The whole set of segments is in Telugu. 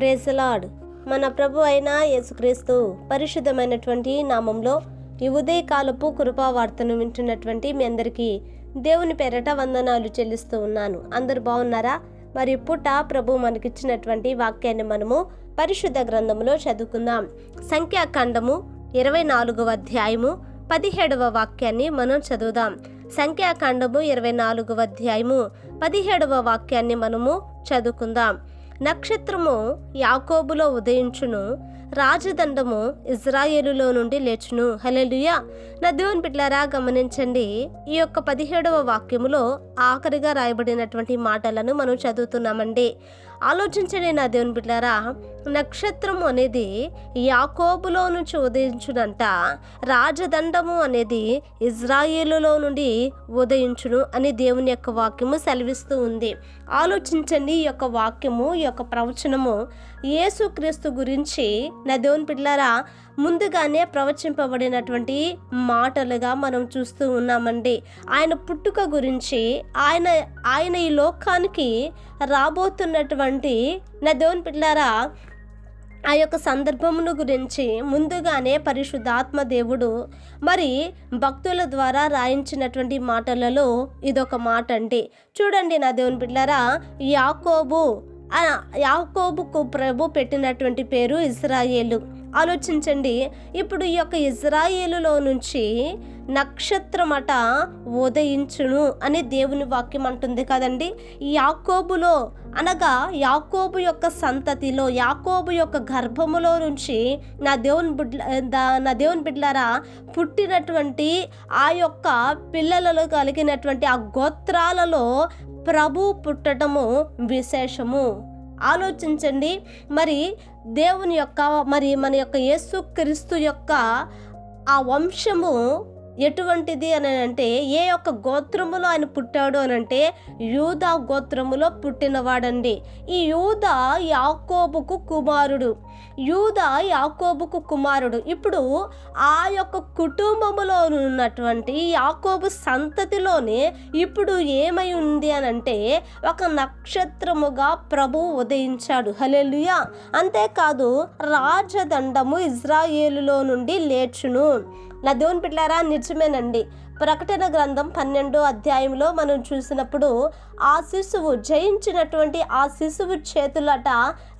ప్రేసలాడ్ మన ప్రభు అయిన యేసుక్రీస్తు పరిశుద్ధమైనటువంటి నామంలో ఈ ఉదయకాలపు కృపావార్తను వింటున్నటువంటి మీ అందరికీ దేవుని పేరట వందనాలు చెల్లిస్తూ ఉన్నాను. అందరు బాగున్నారా? మరి పుట్ట ప్రభు మనకిచ్చినటువంటి వాక్యాన్ని మనము పరిశుద్ధ గ్రంథములో చదువుకుందాం. సంఖ్యాకాండము ఇరవై నాలుగవ అధ్యాయము పదిహేడవ వాక్యాన్ని మనం చదువుదాం. సంఖ్యాకాండము ఇరవై నాలుగవ అధ్యాయము పదిహేడవ వాక్యాన్ని మనము చదువుకుందాం. నక్షత్రము యాకోబులో ఉదయించును రాజదండము ఇజ్రాయేలులో నుండి లేచును. హలెలుయా నా దేవుని బిడ్లారా గమనించండి ఈ యొక్క పదిహేడవ వాక్యములో ఆఖరిగా రాయబడినటువంటి మాటలను మనం చదువుతున్నామండి. ఆలోచించండి నా దేవుని బిడ్డారా. నక్షత్రం అనేది యాకోబులో నుంచి ఉదయించునంట. రాజదండము అనేది ఇజ్రాయేలులో నుండి ఉదయించును అని దేవుని యొక్క వాక్యము సెలవిస్తూ ఉంది. ఆలోచించండి ఈ యొక్క వాక్యము ఈ యొక్క ప్రవచనము. యేసుక్రీస్తు గురించి నా దేవుని పిల్లారా ముందుగానే ప్రవచింపబడినటువంటి మాటలుగా మనం చూస్తూ ఉన్నామండి. ఆయన పుట్టుక గురించి ఆయన ఆయన ఈ లోకానికి రాబోతున్నటువంటి నా దేవుని పిల్లారా ఆ యొక్క సందర్భమును గురించి ముందుగానే పరిశుద్ధాత్మ దేవుడు మరి భక్తుల ద్వారా రాయించినటువంటి మాటలలో ఇదొక మాట అండి చూడండి నా దేవుని బిడ్డారా యాకోబు యాకోబుకు ప్రభు పెట్టినటువంటి పేరు ఇజ్రాయేలు ఆలోచించండి. ఇప్పుడు ఈ యొక్క ఇజ్రాయేలులో నుంచి నక్షత్రమట ఉదయించును అనే దేవుని వాక్యం అంటుంది కదండి. యాకోబులో అనగా యాకోబు యొక్క సంతతిలో యాకోబు యొక్క గర్భములో నుంచి నా దేవుని బిడ్ల నా దేవుని బిడ్లారా పుట్టినటువంటి ఆ యొక్క పిల్లలలో కలిగినటువంటి ఆ గోత్రాలలో ప్రభు పుట్టడము విశేషము. ఆలోచించండి. మరి దేవుని యొక్క మరి మన యొక్క యేసుక్రీస్తు యొక్క ఆ వంశము ఎటువంటిది అని అంటే ఏ యొక్క గోత్రములో ఆయన పుట్టాడు అని అంటే యూదా గోత్రములో పుట్టినవాడండి. ఈ యూదా యాకోబుకు కుమారుడు. యూదా యాకోబుకు కుమారుడు. ఇప్పుడు ఆ యొక్క కుటుంబములో ఉన్నటువంటి యాకోబు సంతతిలోనే ఇప్పుడు ఏమై ఉంది అని అంటే ఒక నక్షత్రముగా ప్రభు ఉదయించాడు. హలెలుయా అంతేకాదు రాజదండము ఇజ్రాయేలులో నుండి లేచును. నా దేవుని పిల్లారా నిజమేనండి. ప్రకటన గ్రంథం పన్నెండో అధ్యాయంలో మనం చూసినప్పుడు ఆ శిశువు జయించినటువంటి ఆ శిశువు చేతులట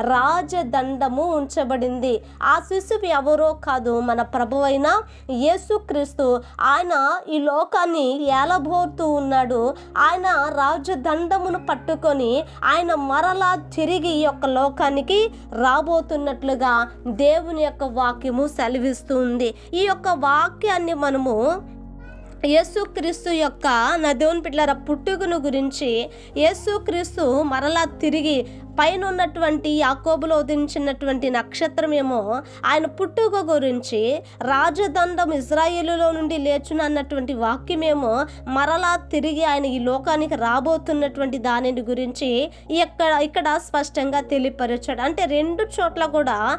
రాజదండము ఉంచబడింది. ఆ శిశువు ఎవరో కాదు మన ప్రభువైన యేసుక్రీస్తు. ఆయన ఈ లోకాన్ని ఏలబోతూ ఉన్నాడు. ఆయన రాజదండమును పట్టుకొని ఆయన మరలా తిరిగి ఈ యొక్క లోకానికి రాబోతున్నట్లుగా దేవుని యొక్క వాక్యము సెలవిస్తుంది ఈ యొక్క వాక్యాన్ని మనము యేసుక్రీస్తు యొక్క నా దేవుని పిల్లల పుట్టుకను గురించి యేసుక్రీస్తు మరలా తిరిగి పైన ఉన్నటువంటి యాకోబులో ఉదించినటువంటి నక్షత్రం ఏమో ఆయన పుట్టుక గురించి రాజదండం ఇజ్రాయేలులో నుండి లేచున అన్నటువంటి వాక్యమేమో మరలా తిరిగి ఆయన ఈ లోకానికి రాబోతున్నటువంటి దానిని గురించి ఇక్కడ ఇక్కడ స్పష్టంగా తెలియపరచాడు. అంటే రెండు చోట్ల కూడా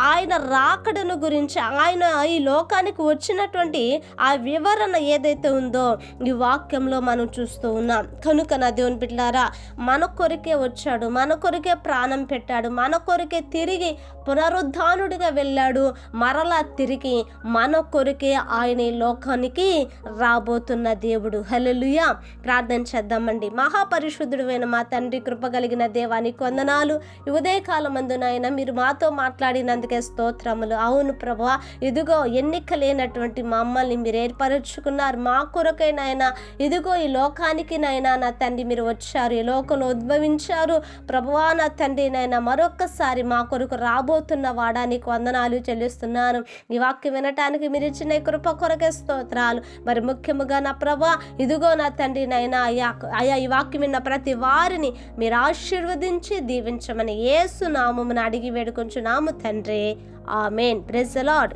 ఆయన రాకడను గురించి ఆయన ఈ లోకానికి వచ్చినటువంటి ఆ వివరణ ఏదైతే ఉందో ఈ వాక్యంలో మనం చూస్తూ ఉన్నాం. కనుక నా దేవుని బిడ్డారా మన కొరికే వచ్చాడు మన కొరికే ప్రాణం పెట్టాడు మన కొరికే తిరిగి పునరుద్ధానుడిగా వెళ్ళాడు మరలా తిరిగి మన కొరికే ఆయన ఈ లోకానికి రాబోతున్న దేవుడు. హలలుయ ప్రార్థన చేద్దామండి. మహాపరిశుద్ధుడైన మా తండ్రి కృప కలిగిన దేవానికి వందనాలు. ఉదయకాలం అందునైనా మీరు మాతో మాట్లాడినందుకు స్తోత్రములు. అవును ప్రభా ఇదిగో ఎన్నిక లేనటువంటి మమ్మల్ని మీరు ఏర్పరచుకున్నారు. మా కొరకైనాయన ఇదిగో ఈ లోకానికి నైనా నా తండ్రి మీరు వచ్చారు ఈ లోకంలో ఉద్భవించారు. ప్రభువా నా తండ్రి నైనా మరొక్కసారి మా కొరకు రాబోతున్న వాడానికి వందనాలు చెల్లిస్తున్నాను. ఈ వాక్యం వినటానికి మీరు ఇచ్చిన కృప కొరకే స్తోత్రాలు. మరి ముఖ్యముగా నా ప్రభా ఇదిగో నా తండ్రి నైనా అయ్యా అయ్యా ఈ వాక్యం విన్న ప్రతి వారిని మీరు ఆశీర్వదించి దీవించమని ఏసు నామమును అడిగి వేడుకుంచు నాము తండ్రి. తండ్రి ఆమెన్. ప్రెజ్ లార్డ్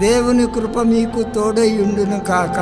దేవుని కృప మీకు తోడై ఉండును కాక.